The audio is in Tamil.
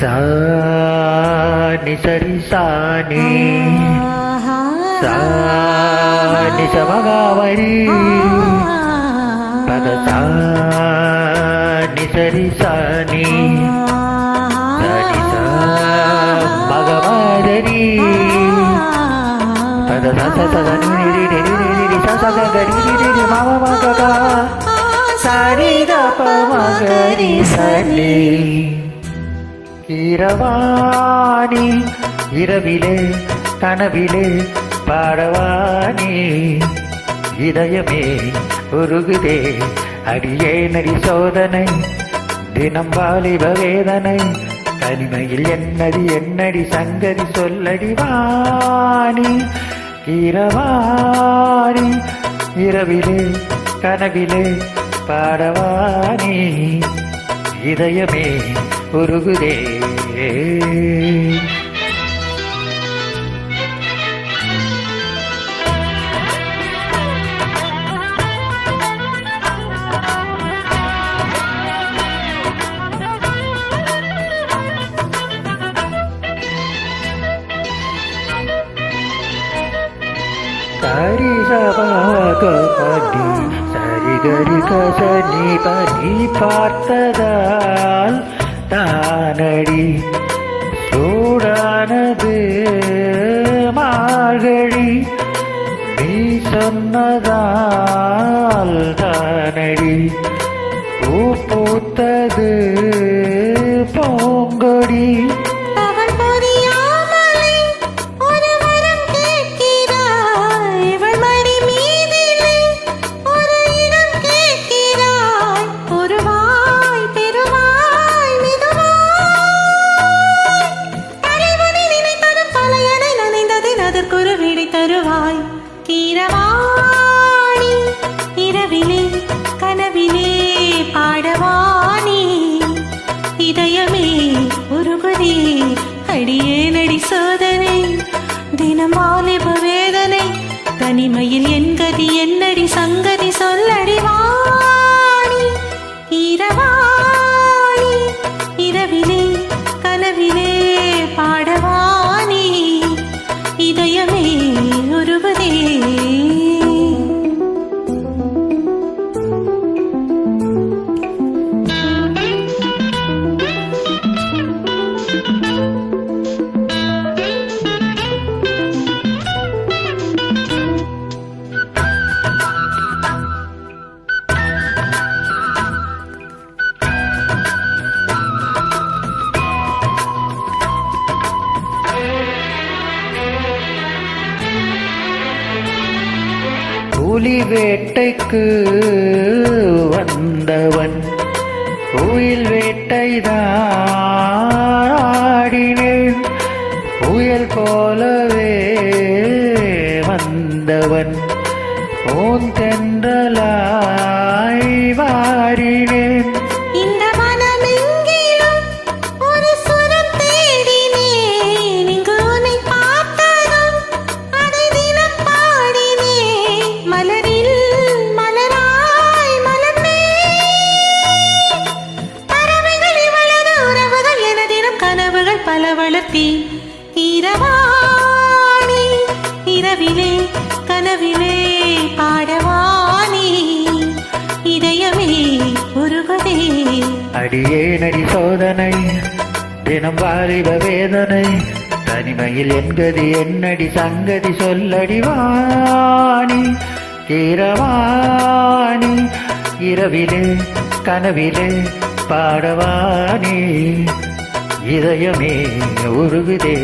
சாணி சரி சாணி. சாணி சமகாவரி. பத சாணி சரி சாணி. சரி சா மகமாதரி. பத ச ச ச நி ரி ரி ரி ரி ரி சரி சரி இரவாணி இரவிலே கனவிலே பாடவாணி. இதயமே உருகுதே அடியே நரி சோதனை தினம் வாலிப வேதனை தனிமையில் என்னடி என்னடி சங்கதி சொல்லடி வாணி. இரவாணி இரவிலே கனவிலே பாடவாணி. இதயமே உருகுதே சரி சபாகி சரி கரி கசனி பனி பார்த்ததால் தானடி சூடானது மார்கழி. நீ சொன்னதால் தானடி. பூ பூத்தது இதயமே உருகுதே. அடியே நடி சோதனை தினமாலிப வேதனை தனிமையில் என் கதி என்னடி சங்க புலி வேட்டைக்கு வந்தவன். கோயில் வேட்டைதாடினேன் புயல் போலவே வந்தவன். பூந்தென்றலாய் வாரினேன். இரவாணி இரவிலே கனவிலே பாடவாணி. இதயமே உருவதே அடியே நடி சோதனை தினம் வாலிப வேதனை தனிமையில் என்கதி என்னடி சங்கதி சொல்லடி வாணி. இரவாணி இரவிலே கனவிலே பாடவானே இதயமே உருகுதே.